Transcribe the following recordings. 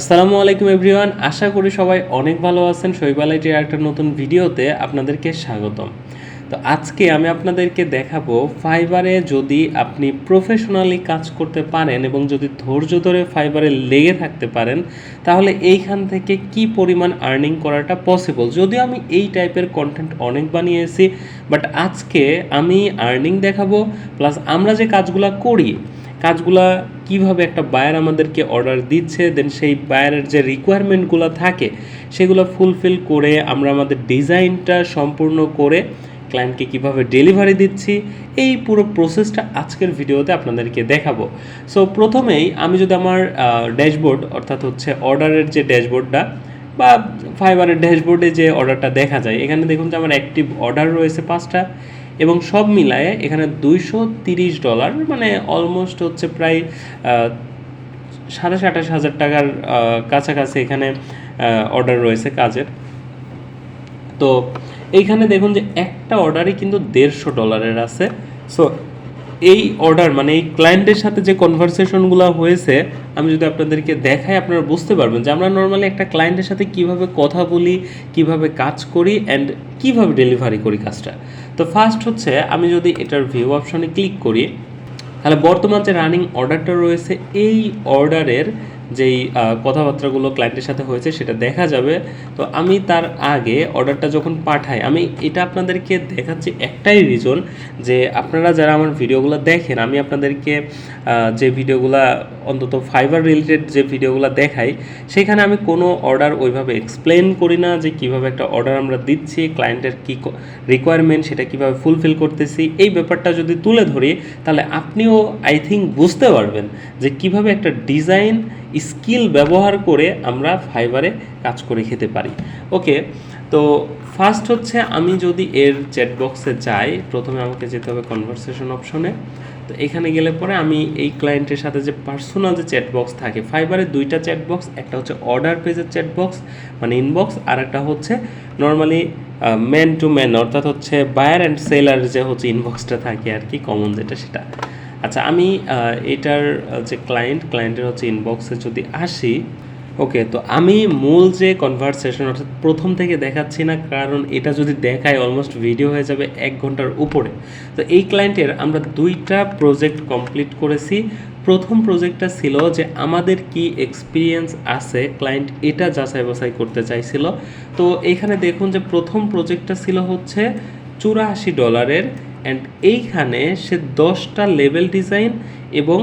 আসসালামু আলাইকুম এভরিওয়ান, আশা করি সবাই অনেক ভালো আছেন। শৈবালাইটির একটা নতুন ভিডিওতে আপনাদেরকে স্বাগতম। তো আজকে আমি আপনাদেরকে দেখাবো ফাইবারে যদি আপনি প্রফেশনালি কাজ করতে পারেন এবং যদি ধৈর্য ধরে ফাইবারে লেগে থাকতে পারেন, তাহলে এইখান থেকে কি পরিমাণ আর্নিং করাটা পসিবল যদিও আমি এই টাইপের কন্টেন্ট অনেক বানিয়েছি বাট আজকে আমি আর্নিং দেখাবো প্লাস আমরা যে কাজগুলো করি কাজগুলা কীভাবে একটা বায়ার আমাদেরকে অর্ডার দিচ্ছে দেন সেই বায়ারের যে রিকোয়ারমেন্টগুলো থাকে, সেগুলো ফুলফিল করে আমরা আমাদের ডিজাইনটা সম্পূর্ণ করে ক্লায়েন্টকে কীভাবে ডেলিভারি দিচ্ছি, এই পুরো প্রসেসটা আজকের ভিডিওতে আপনাদেরকে দেখাবো। সো প্রথমেই আমি যদি আমার ড্যাশবোর্ড অর্থাৎ হচ্ছে অর্ডারের যে ড্যাশবোর্ডটা বা ফাইবারের ড্যাশবোর্ডে যে অর্ডারটা দেখা যায়, এখানে দেখুন যে আমার অ্যাক্টিভ অর্ডার রয়েছে পাঁচটা এবং সব মিলায়ে এখানে দুইশো তিরিশ ডলার মানে অলমোস্ট হচ্ছে প্রায় সাতাশ আঠাশ হাজার টাকার কাছাকাছি এখানে অর্ডার রয়েছে কাজের। তো এইখানে দেখুন যে একটা অর্ডারই কিন্তু দেড়শো ডলারের আছে। সো এই অর্ডার মানে এই ক্লায়েন্টের সাথে যে কনভারসেশনগুলো হয়েছে, আমি যদি আপনাদেরকে দেখাই, আপনারা বুঝতে পারবেন যে আমরা নর্মালি একটা ক্লায়েন্টের সাথে কীভাবে কথা বলি, কীভাবে কাজ করি অ্যান্ড কীভাবে ডেলিভারি করি কাজটা। তো ফার্স্ট হচ্ছে, আমি যদি এটার ভিউ অপশনে ক্লিক করি, তাহলে বর্তমান যে রানিং অর্ডারটা রয়েছে, এই অর্ডারের যেই কথাবার্তাগুলো ক্লায়েন্টের সাথে হয়েছে সেটা দেখা যাবে। তো আমি তার আগে অর্ডারটা যখন পাঠাই, আমি এটা আপনাদেরকে দেখাচ্ছি একটাই রিজন যে আপনারা যারা আমার ভিডিওগুলো দেখেন, আমি আপনাদেরকে যে ভিডিওগুলো অন্তত ফাইবার রিলেটেড যে ভিডিওগুলো দেখাই, সেখানে আমি কোনো অর্ডার ওইভাবে এক্সপ্লেন করি না যে কীভাবে একটা অর্ডার আমরা দিচ্ছি ক্লায়েন্টের কী রিকোয়ারমেন্ট সেটা কীভাবে ফুলফিল করতেছি। এই ব্যাপারটা যদি তুলে ধরি, তাহলে আপনিও আই থিঙ্ক বুঝতে পারবেন যে কীভাবে একটা ডিজাইন স্কিল ব্যবহার করে আমরা ফাইবারে কাজ করে খেতে পারি। ওকে, তো ফার্স্ট হচ্ছে আমি যদি এর চ্যাট বক্সে যাই, প্রথমে আমাকে যেতে হবে কনভারসেশন অপশনে তো এখানে গেলে পরে আমি এই ক্লায়েন্টের সাথে যে পার্সোনাল যে চ্যাট বক্স থাকে, ফাইবারে দুইটা চ্যাট বক্স একটা হচ্ছে অর্ডার পেজের চ্যাট বক্স মানে ইনবক্স আর একটা হচ্ছে নর্মালি ম্যান টু ম্যান অর্থাৎ হচ্ছে বায়ার অ্যান্ড সেলার যে হচ্ছে ইনবক্সটা থাকে আর কি কমন যেটা সেটা। আচ্ছা আমি এটার যে ক্লায়েন্ট ক্লায়েন্টের হচ্ছে ইনবক্সে যদি আসি ওকে তো আমি মূল যে কনভারসেশন অর্থাৎ প্রথম থেকে দেখাচ্ছি না, কারণ এটা যদি দেখায় অলমোস্ট ভিডিও হয়ে যাবে এক ঘণ্টার উপরে। তো এই ক্লায়েন্টের আমরা দুইটা প্রজেক্ট কমপ্লিট করেছি। প্রথম প্রজেক্টটা ছিল যে আমাদের কি এক্সপিরিয়েন্স আছে ক্লায়েন্ট এটা যাচাই বাছাই করতে চাইছিল। তো এখানে দেখুন যে প্রথম প্রজেক্টটা ছিল হচ্ছে চুরাশি ডলারের অ্যান্ড এইখানে সে দশটা লেভেল ডিজাইন এবং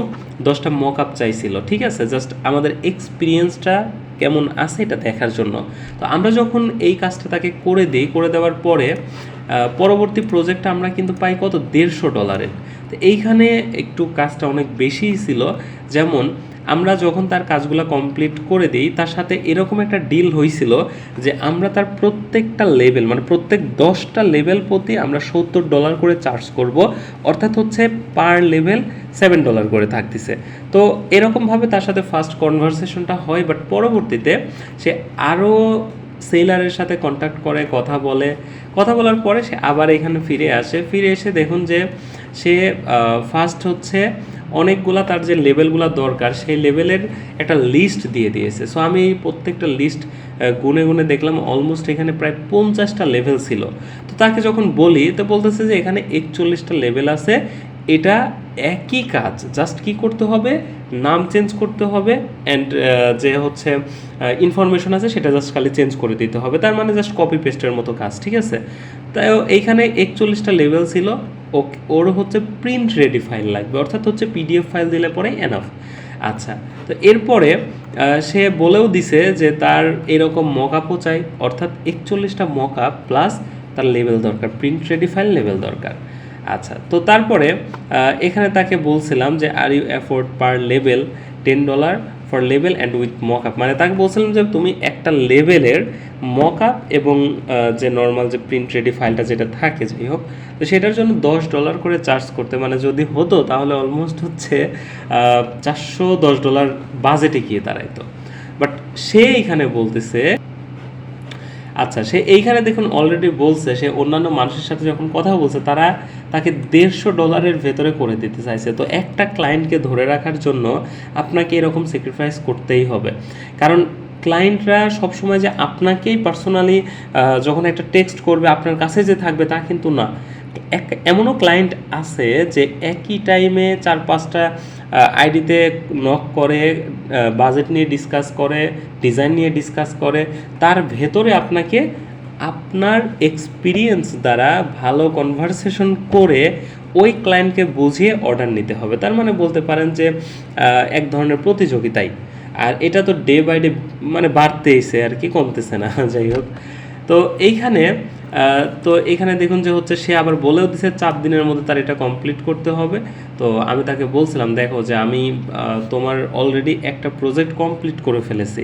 দশটা মক আপ চাইছিল, ঠিক আছে? জাস্ট আমাদের এক্সপিরিয়েন্সটা কেমন আছে এটা দেখার জন্য। তো আমরা যখন এই কাজটা তাকে করে দিই, করে দেওয়ার পরে পরবর্তী প্রজেক্টটা আমরা কিন্তু পাই কত? দেড়শো ডলারের তো এইখানে একটু কাজটা অনেক বেশিই ছিল। যেমন আমরা যখন তার কাজগুলো কমপ্লিট করে দিই, তার সাথে এরকম একটা ডিল হয়েছিল যে আমরা তার প্রত্যেকটা লেভেল মানে প্রত্যেক দশটা লেভেল প্রতি আমরা সত্তর ডলার করে চার্জ করব, অর্থাৎ হচ্ছে পার লেভেল সেভেন ডলার করে থাকতেছে। তো এরকমভাবে তার সাথে ফার্স্ট কনভারসেশনটা হয় বাট পরবর্তীতে সে আরও সেলারের সাথে কন্ট্যাক্ট করে, কথা বলে। কথা বলার পরে সে আবার এখানে ফিরে আসে। ফিরে এসে দেখুন যে সে ফার্স্ট হচ্ছে অনেকগুলা তার যে লেভেলগুলো দরকার, সেই লেভেলের একটা লিস্ট দিয়ে দিয়েছে। সো আমি প্রত্যেকটা লিস্ট গুনে গুনে দেখলাম অলমোস্ট এখানে প্রায় পঞ্চাশটা লেভেল ছিল। তো তাকে যখন বলি, তো বলতেছে যে এখানে একচল্লিশটা লেভেল আছে, এটা একই কাজ জাস্ট কি করতে হবে? নাম চেঞ্জ করতে হবে অ্যান্ড যে হচ্ছে ইনফরমেশন আছে সেটা জাস্ট খালি চেঞ্জ করে দিতে হবে। তার মানে জাস্ট কপি পেস্টের মতো কাজ, ঠিক আছে? তাই এইখানে একচল্লিশটা লেভেল ছিল ওর হচ্ছে প্রিন্ট রেডি ফাইল লাগবে, অর্থাৎ হচ্ছে পিডিএফ ফাইল দিলে পরে এনাফ আচ্ছা তো এরপরে সে বলেও দিছে যে তার এরকম মকআপও চাই, অর্থাৎ একচল্লিশটা মকআপ প্লাস তার লেভেল দরকার প্রিন্ট রেডি ফাইল লেভেল দরকার। আচ্ছা তো তারপরে এখানে তাকে বলছিলাম যে are you afford per level ten dollar for level and with mock up মানে তাকে বলছিলাম যে তুমি একটা লেভেলের মক আপ এবং যে নর্মাল যে প্রিন্ট রেডি ফাইলটা যেটা থাকে, যাই হোক, তো সেটার জন্য দশ ডলার করে চার্জ করতে মানে যদি হতো তাহলে অলমোস্ট হচ্ছে চারশো দশ ডলার বাজেটে গিয়ে দাঁড়াইতো। বাট সে এখানে বলতেছে আচ্ছা সে এইখানে দেখুন অলরেডি বলছে, সে অন্যান্য মানুষের সাথে যখন কথা বলছে, তারা তাকে দেড়শো ডলারের ভেতরে করে দিতে চাইছে। তো একটা ক্লায়েন্টকে ধরে রাখার জন্য আপনাকে এরকম স্যাক্রিফাইস করতেই হবে। কারণ ক্লায়েন্টরা সবসময় যে আপনাকেই পার্সোনালি যখন একটা টেক্সট করবে, আপনার কাছে যে থাকবে তা কিন্তু না। এক, এমনও ক্লায়েন্ট আছে যে একই টাইমে চার, পাঁচটা আইডিতে নক করে বাজেট নিয়ে ডিসকাস করে ডিজাইন নিয়ে ডিসকাস করে, তার ভেতরে আপনাকে আপনার এক্সপিরিয়েন্স দ্বারা ভালো কনভারসেশন করে ওই ক্লায়েন্টকে বুঝিয়ে অর্ডার নিতে হবে। তার মানে বলতে পারেন যে এক ধরনের প্রতিযোগিতাই। আর এটা তো ডে বাই ডে মানে বাড়তেইছে আর কি, কমতেছে না, যাই হোক। তো এইখানে তো এখানে দেখুন যে হচ্ছে সে আবার বলেও দিছে, চার দিনের মধ্যে তার এটা কমপ্লিট করতে হবে। তো আমি তাকে বলছিলাম, দেখো যে আমি তোমার অলরেডি একটা প্রজেক্ট কমপ্লিট করে ফেলেছি।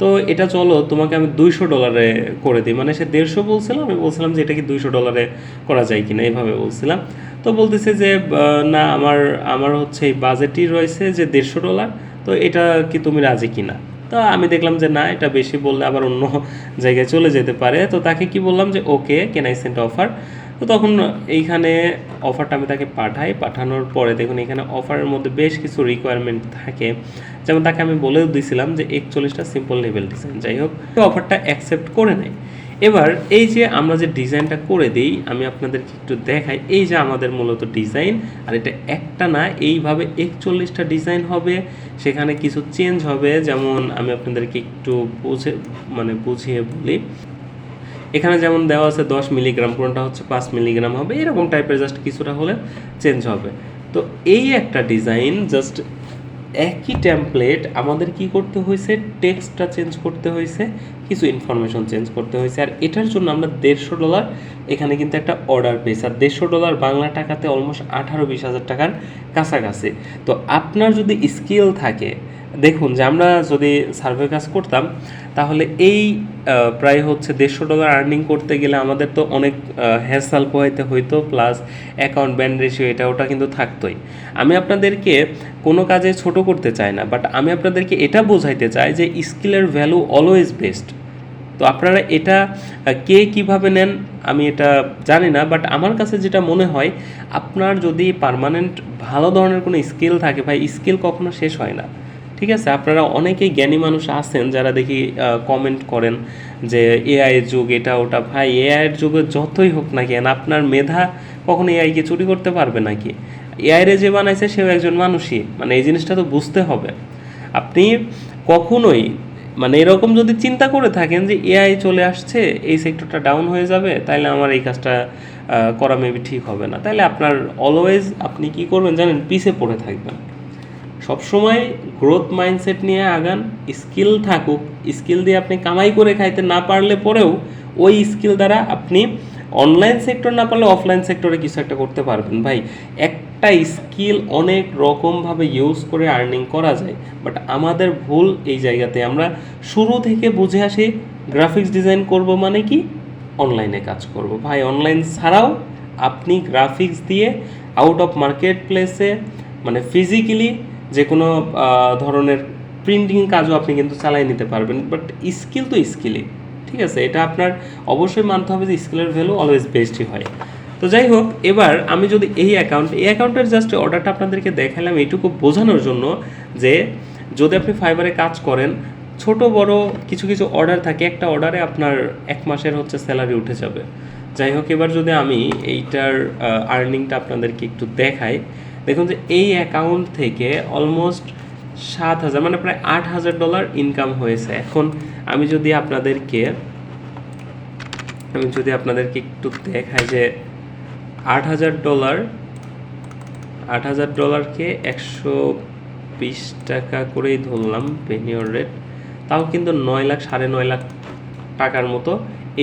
তো এটা চলো, তোমাকে আমি দুইশো ডলারে করে দিই। মানে সে দেড়শো বলছিল, আমি বলছিলাম যে এটা কি দুইশো ডলারে করা যায় কিনা এইভাবে বলছিলাম। তো বলতেছে যে না, আমার আমার হচ্ছে এই বাজেটই রয়েছে যে দেড়শো ডলার তো এটা কি তুমি রাজি কিনা? তো আমি দেখলাম যে না, এটা বেশি বললে আবার অন্য জায়গায় চলে যেতে পারে। তো তাকে কি বললাম যে, ওকে কেন আই সেন্ট অফার তো তখন এইখানে অফারটা আমি তাকে পাঠাই। পাঠানোর পরে দেখুন, এখানে অফারের মধ্যে বেশ কিছু রিকোয়ারমেন্ট থাকে। যেমন তাকে আমি বলেও দিয়েছিলাম যে, একচল্লিশটা সিম্পল লেভেল ডিজাইন যাই হোক অফারটা অ্যাকসেপ্ট করে নেয়। এবার এই যে আমরা যে ডিজাইনটা করে দিই, আমি আপনাদেরকে একটু দেখাই। এই যে আমাদের মূলত ডিজাইন, আর এটা একটা না, এইভাবে একচল্লিশটা ডিজাইন হবে, সেখানে কিছু চেঞ্জ হবে। যেমন আমি আপনাদেরকে একটু বুঝে মানে বুঝিয়ে বলি। এখানে যেমন দেওয়া আছে দশ মিলিগ্রাম কোনটা হচ্ছে পাঁচ মিলিগ্রাম হবে। এরকম টাইপের জাস্ট কিছুটা হলে চেঞ্জ হবে। তো এই একটা ডিজাইন জাস্ট একই ট্যাম্পলেট আমাদের কি করতে হয়েছে? টেক্সটটা চেঞ্জ করতে হয়েছে, কিছু ইনফরমেশন চেঞ্জ করতে হয়েছে। আর এটার জন্য আমরা দেড়শো ডলার এখানে কিন্তু একটা অর্ডার পেয়েছি। আর দেড়শো ডলার বাংলা টাকাতে অলমোস্ট আঠারো বিশ হাজার টাকার কাছাকাছি। তো আপনার যদি স্কিল থাকে দেখুন, যে আমরা যদি সার্ভে কাজ করতাম, তাহলে এই প্রায় হচ্ছে দেড়শো ডলার আর্নিং করতে গেলে আমাদের তো অনেক হ্যাসাল পোহাইতে হইতো প্লাস অ্যাকাউন্ট ব্যান্ড রেশিও এটা ওটা কিন্তু থাকতোই। আমি আপনাদেরকে কোনো কাজে ছোট করতে চাই না বাট আমি আপনাদেরকে এটা বোঝাইতে চাই যে স্কিলের ভ্যালু অলওয়েজ বেস্ট তো আপনারা এটা কে কীভাবে নেন, আমি এটা জানি না বাট আমার কাছে যেটা মনে হয়, আপনার যদি পার্মানেন্ট ভালো ধরনের কোনো স্কিল থাকে, ভাই স্কিল কখনো শেষ হয় না। ঠিক আছে? আপনারা অনেকেই জ্ঞানী মানুষ আছেন যারা দেখি কমেন্ট করেন যে এআই এর যুগ, এটা ওটা। ভাই এআই এর যুগে যতই হোক না কেন, আপনার মেধা কখনো এআইকে চুরি করতে পারবে নাকি? এআই রে যে বানাইছে, সেও একজন মানুষই। মানে এই জিনিসটা তো বুঝতে হবে। আপনি কখনোই মানে এরকম যদি চিন্তা করে থাকেন যে এআই চলে আসছে, এই সেক্টরটা ডাউন হয়ে যাবে তাহলে আমার এই কাজটা করা মেবি ঠিক হবে না। তাহলে আপনার অলওয়েজ আপনি কি করবেন জানেন? পিছে পড়ে থাকবেন। সবসময় গ্রোথ মাইন্ডসেট নিয়ে আগান স্কিল থাকুক স্কিল দিয়ে আপনি কামাই করে খাইতে না পারলে পরেও ওই স্কিল দ্বারা আপনি অনলাইন সেক্টর না পারলে অফলাইন সেক্টরে কিছু একটা করতে পারবেন। ভাই, একটা স্কিল অনেক রকমভাবে ইউজ করে আর্নিং করা যায় বাট আমাদের ভুল এই জায়গাতে। আমরা শুরু থেকে বুঝে আসি গ্রাফিক্স ডিজাইন করব মানে কি? অনলাইনে কাজ করব। ভাই অনলাইন ছাড়াও আপনি গ্রাফিক্স দিয়ে আউট অফ মার্কেট প্লেসে মানে ফিজিক্যালি যে কোনো ধরনের প্রিন্টিং কাজও আপনি কিন্তু চালাই নিতে পারবেন বাট স্কিল তো স্কিলই ঠিক আছে? এটা আপনার অবশ্যই মানতে হবে যে স্কিলের ভ্যালু অলওয়েজ বেস্টই হয়। তো যাই হোক, এবার আমি যদি এই অ্যাকাউন্ট এই অ্যাকাউন্টের জাস্ট অর্ডারটা আপনাদেরকে দেখালাম এইটুকু বোঝানোর জন্য যে, যদি আপনি ফাইবারে কাজ করেন, ছোট, বড় কিছু কিছু অর্ডার থাকে, একটা অর্ডারে আপনার এক মাসের হচ্ছে স্যালারি উঠে যাবে। যাই হোক, এবার যদি আমি এইটার আর্নিংটা আপনাদেরকে একটু দেখাই দেখুন যে এই অ্যাকাউন্ট থেকে অলমোস্ট সাত হাজার মানে প্রায় আট হাজার ডলার ইনকাম হয়েছে। এখন আমি যদি আপনাদেরকে, আমি যদি আপনাদেরকে একটু দেখাই যে আট হাজার ডলার আট হাজার ডলারকে একশো বিশ টাকা করেই ধরলাম পেনিয়র রেট তাও কিন্তু নয় লাখ, সাড়ে নয় লাখ টাকার মতো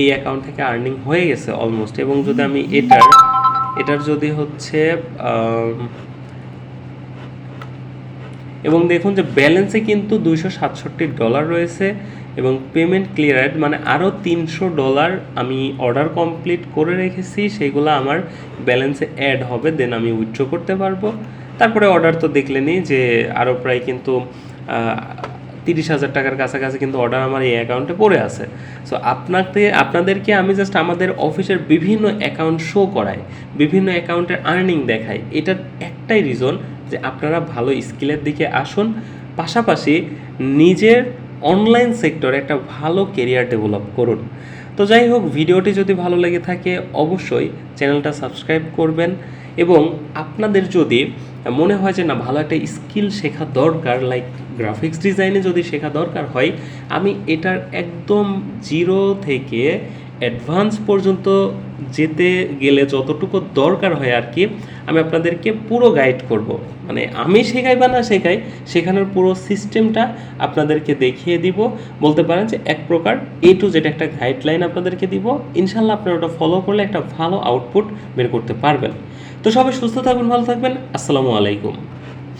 এই অ্যাকাউন্ট থেকে আর্নিং হয়ে গেছে অলমোস্ট এবং যদি আমি এটার এটার যদি হচ্ছে এবং দেখুন যে ব্যালেন্সে কিন্তু দুইশো সাতষট্টি ডলার রয়েছে এবং পেমেন্ট ক্লিয়ারেড মানে আরও তিনশো ডলার আমি অর্ডার কমপ্লিট করে রেখেছি, সেগুলো আমার ব্যালেন্সে অ্যাড হবে দেন আমি উইথড্র করতে পারব। তারপরে অর্ডার তো দেখলেনই যে আরও প্রায় কিন্তু তিরিশ হাজার টাকার কাছাকাছি কিন্তু অর্ডার আমার এই অ্যাকাউন্টে পড়ে আছে। সো আপনাকে, আপনাদেরকে আমি জাস্ট আমাদের অফিসের বিভিন্ন অ্যাকাউন্ট শো করাই, বিভিন্ন অ্যাকাউন্টের আর্নিং দেখাই, এটার একটাই রিজন যে আপনারা ভালো স্কিলের দিকে আসুন, পাশাপাশি নিজের অনলাইন সেক্টরে একটা ভালো কেরিয়ার ডেভেলপ করুন। তো যাই হোক, ভিডিওটি যদি ভালো লেগে থাকে, অবশ্যই চ্যানেলটা সাবস্ক্রাইব করবেন এবং আপনাদের যদি মনে হয় যে না, ভালো একটা স্কিল শেখা দরকার লাইক গ্রাফিক্স ডিজাইনে যদি শেখা দরকার হয়, আমি এটার একদম জিরো থেকে অ্যাডভান্স পর্যন্ত যেতে গেলে যতটুকু দরকার হয় আর কি, আমি আপনাদেরকে পুরো গাইড করব। মানে আমি শেখাই বা না শেখাই, শেখানোর পুরো সিস্টেমটা আপনাদেরকে দেখিয়ে দিব। বলতে পারেন যে এক প্রকার এ টু যেটা একটা গাইডলাইন আপনাদেরকে দিব। ইনশাল্লাহ আপনারা ওটা ফলো করলে একটা ভালো আউটপুট বের করতে পারবেন। তো সবাই সুস্থ থাকবেন ভালো থাকবেন। আসসালামু আলাইকুম।